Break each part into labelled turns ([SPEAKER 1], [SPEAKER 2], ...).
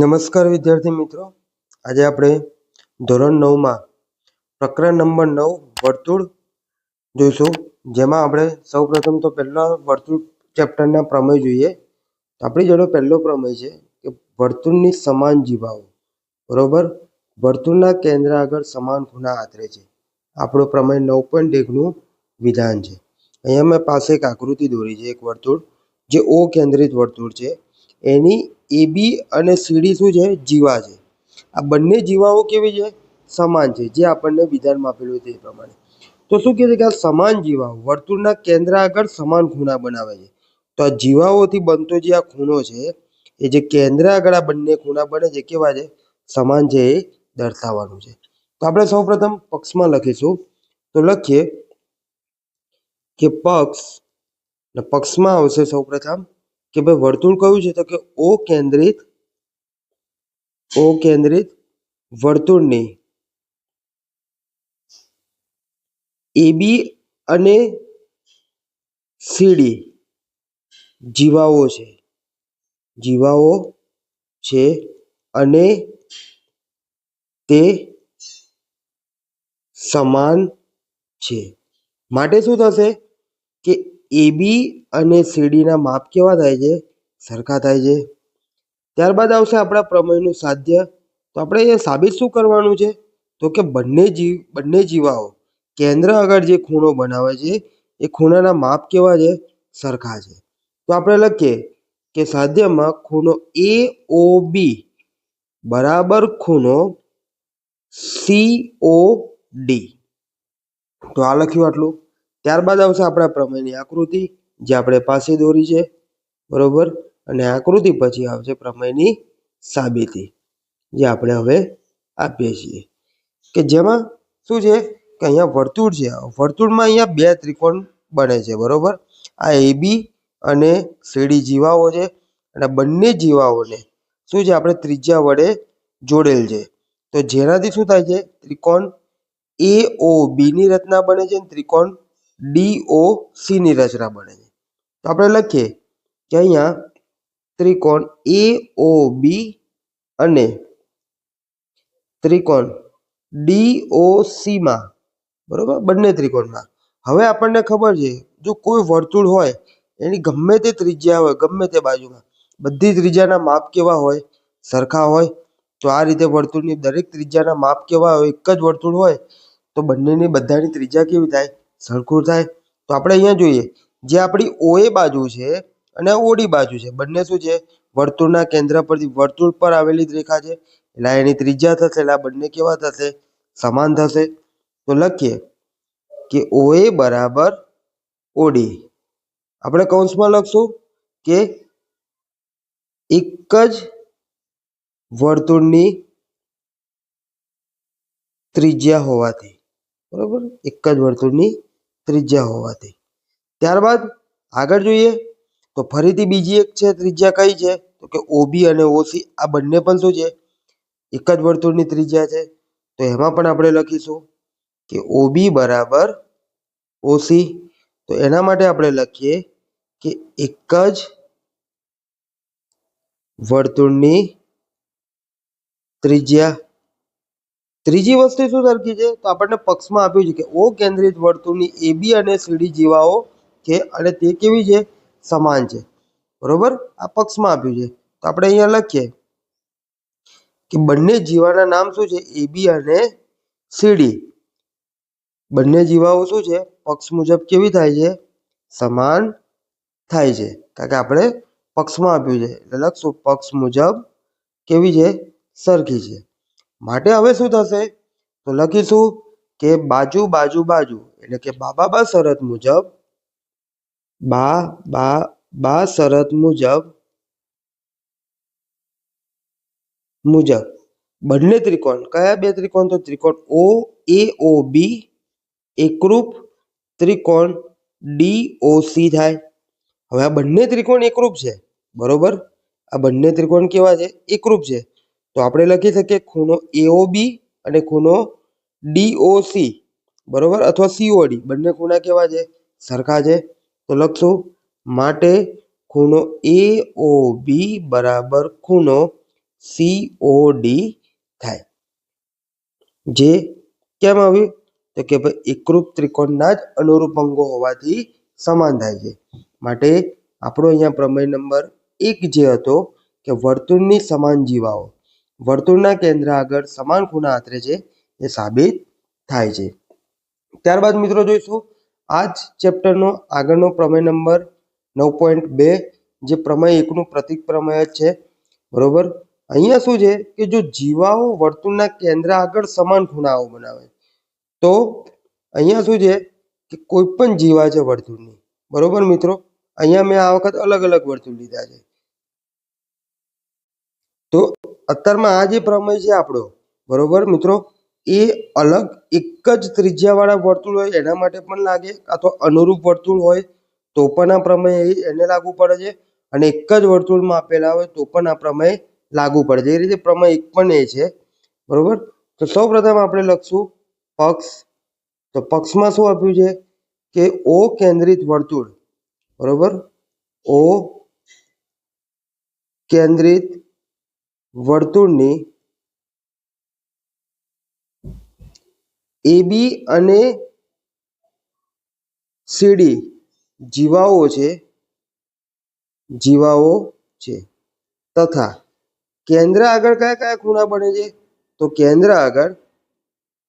[SPEAKER 1] નમસ્કાર વિદ્યાર્થી મિત્રો. આજે આપણે ધોરણ નવમાં પ્રકરણ નંબર નવ, વર્તુળ જોઈશું. જેમાં આપણે સૌપ્રથમ તો પહેલા વર્તુળ ચેપ્ટરના પ્રમેય જોઈએ. આપણી જોડે પહેલો પ્રમેય છે કે વર્તુળની સમાન જીવાઓ. બરોબર? વર્તુળના કેન્દ્ર આગળ સમાન ખૂણા આતરે છે. આપણો પ્રમેય નવ પોઈન્ટ એકનું વિધાન છે. અહીંયા મેં પાસે એક આકૃતિ દોરી છે, એક વર્તુળ, જે ઓ કેન્દ્રિત વર્તુળ છે. એની એબી અને સીડી શું છે? જીવા છે. આ બંને જીવાઓ કેવી છે? સમાન છે, જે આપણને વિધાનમાં આપેલું તે પ્રમાણે. તો શું કહે છે કે આ સમાન જીવાઓ વર્તુળના કેન્દ્ર આગળ સમાન ખૂણા બનાવે છે? તો આ જીવાઓથી બનતો જે આ ખૂણો છે, એ જે કેન્દ્ર આગળ આ બંને ખૂણા બને છે કેવા છે? સમાન છે, એ દર્શાવવાનું છે. તો આપણે સૌપ્રથમ પક્ષમાં લખીશું. તો લખીએ કે પક્ષ પક્ષમાં આવશે સૌપ્રથમ કે ભાઈ વર્તુળ કયું છે? તો કે ઓ કેન્દ્રિત ઓ કેન્દ્રિત વર્તુળની. એબી અને સીડી જીવાઓ છે. જીવાઓ છે અને તે સમાન છે. માટે શું થશે? કે એબી અને સીડીના માપ કેવા થાય છે? સરખા થાય છે. ત્યારબાદ આવશે આપણા પ્રમેયનું સાધ્ય. તો આપણે એ સાબિત શું કરવાનું છે? તો કે બંને જીવ, બંને જીવાઓ, કેન્દ્ર આગળ જે ખૂણો બનાવે છે, એ ખૂણાના માપ કેવા છે? સરખા છે. તો આપણે લખીએ કે સાધ્યમાં ખૂણો એ, ઓ, બી બરાબર ખૂણો સી, ઓ, ડી. તો આ લખ્યું આટલું. ત્યારબાદ આવશે આપણા પ્રમેયની આકૃતિ, જે આપણે પાસે દોરી છે, બરોબર? અને આકૃતિ પછી આવશે પ્રમેયની સાબિતી, જે આપણે હવે આપીએ છીએ. કે જેમાં શું છે? કે અહીંયા વર્તુળ છે. વર્તુળમાં અહીંયા બે ત્રિકોણ બને છે, બરોબર? આ એબી અને સીડી જીવાઓ છે. અને બંને જીવાઓને શું છે? આપણે ત્રિજ્યા વડે જોડેલ છે. તો જેનાથી શું થાય છે? ત્રિકોણ એ ઓ બીની રચના બને છે ત્રિકોણ ડી ઓ રચના બને છે. તો આપણે લખીએ કે અહીંયા ત્રિકોણ એ બી અને ત્રિકોણ ડી ઓ સી માં, બરોબર? બંને ત્રિકોણમાં. હવે આપણને ખબર છે, જો કોઈ વર્તુળ હોય, એની ગમે તે ત્રિજ્યા હોય, ગમે તે બાજુમાં, બધી ત્રિજ્યાના માપ કેવા હોય? સરખા હોય. તો આ રીતે વર્તુળની દરેક ત્રિજ્યાના માપ કેવા હોય, એક જ વર્તુળ હોય, તો બંનેની બધાની ત્રિજ્યા કેવી થાય? સરખું થાય? તો આપણે અહીંયા જોઈએ. જે આપણી ઓએ બાજુ છે અને ઓડી બાજુ છે. બંને શું છે? વર્તુળના કેન્દ્ર પરથી વર્તુળ પર આવેલી જ રેખા છે. એટલે એની ત્રિજ્યા થશે એટલે બંને કેવા થશે? સમાન થશે. તો લખીએ કે ઓએ બરાબર ઓડી આપણે કૌંસમાં લખશું કે એક જ વર્તુળની ત્રિજ્યા હોવાથી. બરોબર? એક જ વર્તુળની ત્રિજ્યા હોવાથી. ત્યારબાદ આગળ જોઈએ તો ફરીથી બીજી એક છે, ત્રિજ્યા કઈ છે? તો કે ઓબી અને ઓસી, આ બંને પણ શું છે? એક જ વર્તુળની ત્રિજ્યા છે. તો એમાં પણ આપણે લખીશું કે ઓબી બરાબર ઓસી. તો એના માટે આપણે લખીએ કે એક જ વર્તુળની ત્રિજ્યા. ત્રીજી વસ્તુ શું સરખી છે? તો આપણને પક્ષમાં આપ્યું છે કે ઓ કેન્દ્રિત વર્તુળની એબી અને સીડી જીવાઓ છે અને તે કેવી છે? સમાન છે. બરોબર? આ પક્ષમાં આપ્યું છે. તો આપણે અહીંયા લખીએ કે બંને જીવાના નામ શું છે? એબી અને સીડી બંને જીવાઓ શું છે? પક્ષ મુજબ કેવી થાય છે? સમાન થાય છે. કારણ કે આપણે પક્ષમાં આપ્યું છે. એટલે લખશું, પક્ષ મુજબ કેવી છે? સરખી છે. માટે હવે શું થશે? તો લખીશું કે બાજુ બાજુ બાજુ, એટલે કે બાબા બા શરત મુજબ, બા બા બા શરત મુજબ મુજબ. બંને ત્રિકોણ. કયા બે ત્રિકોણ? તો ત્રિકોણ ઓ, એ, ઓ, બી, એકરૂપ ત્રિકોણ ડી, ઓ, સી થાય. હવે આ બંને ત્રિકોણ એકરૂપ છે. બરોબર? આ બંને ત્રિકોણ કેવા છે? એકરૂપ છે. તો આપણે લખી શકીએ ખૂણો એઓબી અને ખૂણો ડીઓસી બરોબર? અથવા સીઓડી બંને ખૂણા કેવા છે? સરખા છે. તો લખશું, માટે ખૂણો એઓબી બરાબર ખૂણો સીઓડી થાય. જે કેમ આવ્યું? તો કે ભાઈ, એકરૂપ ત્રિકોણના જ અનુરૂપ અંગો હોવાથી સમાન થાય છે. માટે આપણો અહીંયા પ્રમેય નંબર એક જે હતો, કે વર્તુળની સમાન જીવાઓ. વર્તુળના કેન્દ્ર આગળ સમાન ખૂણા આતરે છે એ સાબિત થાય છે. ત્યારબાદ મિત્રો જોઈશું આ જ ચેપ્ટરનો આગળનો પ્રમેય નંબર નવ પોઈન્ટ બે, જે પ્રમેય એકનું પ્રતિક પ્રમેય જ છે. બરોબર? અહીંયા શું છે કે જો જીવાઓ વર્તુળના કેન્દ્ર આગળ સમાન ખૂણાઓ બનાવે, તો અહીંયા શું છે કે કોઈ પણ જીવા છે વર્તુળની. બરોબર મિત્રો? અહીંયા મેં આ વખત અલગ અલગ વર્તુળ લીધા છે. તો અત્યારમાં આ જે પ્રમેય છે આપણો, બરોબર? મિત્રો, એ અલગ એક જ ત્રિજ્યાવાળા વર્તુળ હોય, એના માટે પણ લાગે અથવા અનુરૂપ વર્તુળ હોય, તો પણ આ પ્રમેય એને લાગુ પડે છે. અને એક જ વર્તુળમાં આપેલા હોય, તો પણ આ પ્રમેય લાગુ પડે છે. એ રીતે પ્રમેય એક પણ એ છે, બરોબર? તો સૌપ્રથમ આપણે લખશું પક્ષ. તો પક્ષમાં શું આપ્યું છે? કે ઓ કેન્દ્રિત વર્તુળ, બરોબર? ઓ કેન્દ્રિત વર્તુળની એબી અને સીડી જીવાઓ છે જીવાઓ છે. તથા કેન્દ્ર આગળ કયા કયા ખૂણા બને છે? તો કેન્દ્ર આગળ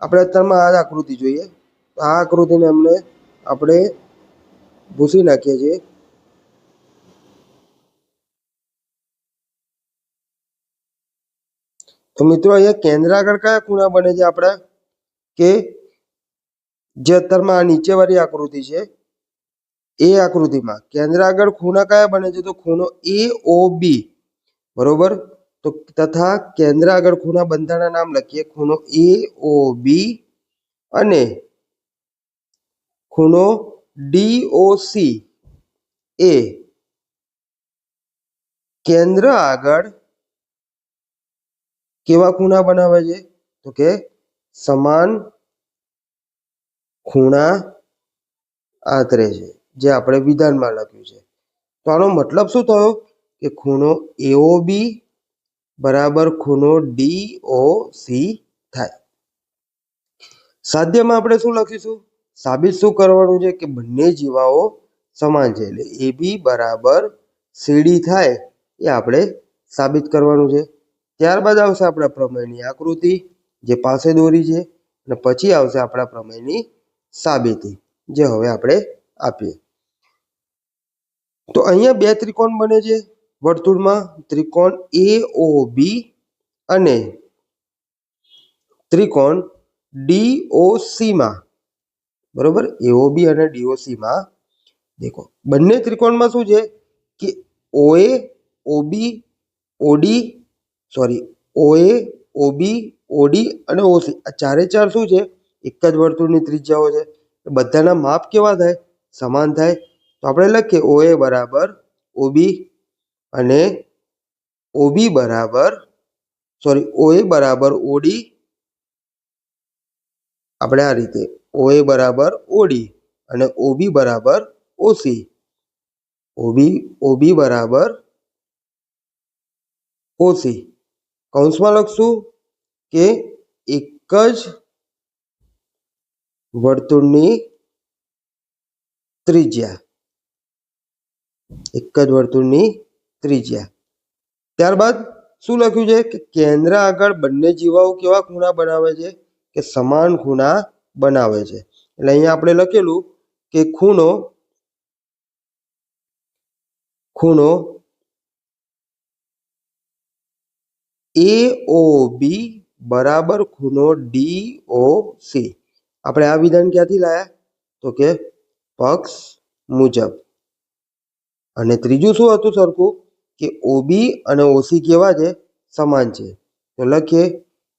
[SPEAKER 1] આપણે અત્યારમાં આ આકૃતિ જોઈએ. આ આકૃતિને અમને આપણે ભૂસી નાખીએ છીએ. તો મિત્રો અહીંયા કેન્દ્ર આગળ કયા ખૂણા બને છે આપણા? કે જે અત્યારમાં આ નીચેવાળી આકૃતિ છે, એ આકૃતિમાં. કેન્દ્ર આગળ ખૂણા કયા બને છે? તો ખૂણો એ ઓ બી બરોબર? તો તથા કેન્દ્ર આગળ ખૂણા બંધાના નામ લખીએ. ખૂણો એ ઓ બી અને ખૂણો ડી ઓ સી એ કેન્દ્ર આગળ કેવા ખૂણા બનાવે છે? તો કે સમાન ખૂણા આતરે છે, જે આપણે વિધાનમાં લખ્યું છે. તો આનો મતલબ શું થયો? કે ખૂણો એઓ બી બરાબર ખૂણો ડી ઓ સી થાય. સાધ્યમાં આપણે શું લખીશું? સાબિત શું કરવાનું છે? કે બંને જીવાઓ સમાન છે, એટલે એ બી બરાબર સીડી થાય, એ આપણે સાબિત કરવાનું છે. ત્યારબાદ આવશે આપણા પ્રમેયની આકૃતિ, જે પાસે દોરી છે, અને પછી આવશે આપણા પ્રમેયની સાબિતી. જે હવે આપણે આપીએ. તો અહીંયા બે ત્રિકોણ બને છે વર્તુળમાં. ત્રિકોણ એ ઓ બી અને ત્રિકોણ ડી ઓ માં. બરોબર? એઓ બી અને ડીઓ સીમાં દેખો, બંને ત્રિકોણમાં શું છે? કે O A O B O D sorry, O A, O B, O D અને ઓસી. આ ચારે ચાર શું છે? એક જ વર્તુળની ત્રિજ્યાઓ છે. બધાના માપ કેવા થાય? સમાન થાય. તો આપણે લખીએ ઓએ બરાબર ઓબી અને ઓબી બરાબર, સોરી, ઓએ બરાબર ઓડી. આપણે આ રીતે ઓએ બરાબર ઓડી અને ઓબી બરાબર ઓસી. ઓબી ઓબી બરાબર ઓસી. કૌંસમાં લખશું કે એક જ વર્તુળની ત્રિજ્યા. એક જ વર્તુળની ત્રિજ્યા. ત્યારબાદ શું લખ્યું છે? કે કેન્દ્ર આગળ બંને જીવાઓ કેવા ખૂણા બનાવે છે? કે સમાન ખૂણા બનાવે છે. એટલે અહીંયા આપણે લખેલું કે ખૂણો ખૂણો એ ઓ બી બરાબર ખૂણો ડી સી આપણે આ વિધાન ક્યાંથી લાયા? તો કે પક્ષ મુજબ. અને ત્રીજું શું હતું સરખું? કે ઓબી અને ઓસી કેવા છે? સમાન છે. તો લખીએ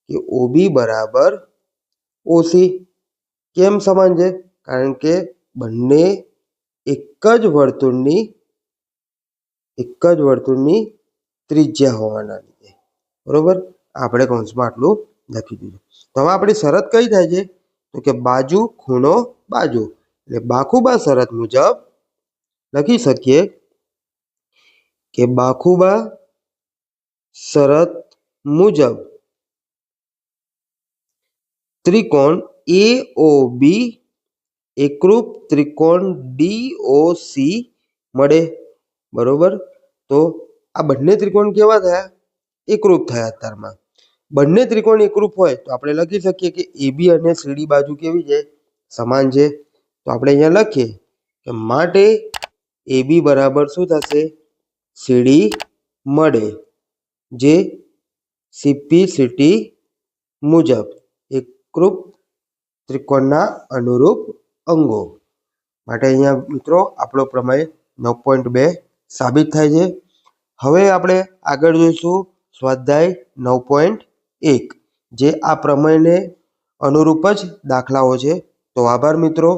[SPEAKER 1] કે ઓબી બરાબર ઓસી કેમ સમાન છે? કારણ કે બંને એક જ વર્તુળની, એક જ વર્તુળની ત્રિજ્યા હોવાના બરોબર? આપણે કૌંસમાં આટલું લખી દીધું. તો હવે આપણી શરત કઈ થાય છે? તો કે બાજુ ખૂણો બાજુ. એટલે બાખુબા શરત મુજબ લખી શકીએ કે બાખુબા શરત મુજબ ત્રિકોણ એ ઓ બી એકરૂપ ત્રિકોણ ડી ઓ સી મળે. બરોબર? તો આ બંને ત્રિકોણ કેવા થયા? એકરૂપ થયા અત્યારમાં બંને ત્રિકોણ એકરૂપ હોય તો આપણે લખી શકીએ કે એબી અને સીડી બાજુ કેવી છે? સમાન છે. તો આપણે અહીંયા લખીએ કે માટે એબી બરાબર શું થશે? સીડી મળે, જે સીપી સીટી મુજબ એકરૂપ ત્રિકોણના અનુરૂપ અંગો. માટે અહીંયા મિત્રો આપણો પ્રમેય નવ પોઈન્ટ બે સાબિત થાય છે. હવે આપણે આગળ જોઈશું સ્વાધ્યાય નવ પોઈન્ટ એક જે આ પ્રમેયને અનુરૂપ જ દાખલાઓ છે. તો આભાર મિત્રો.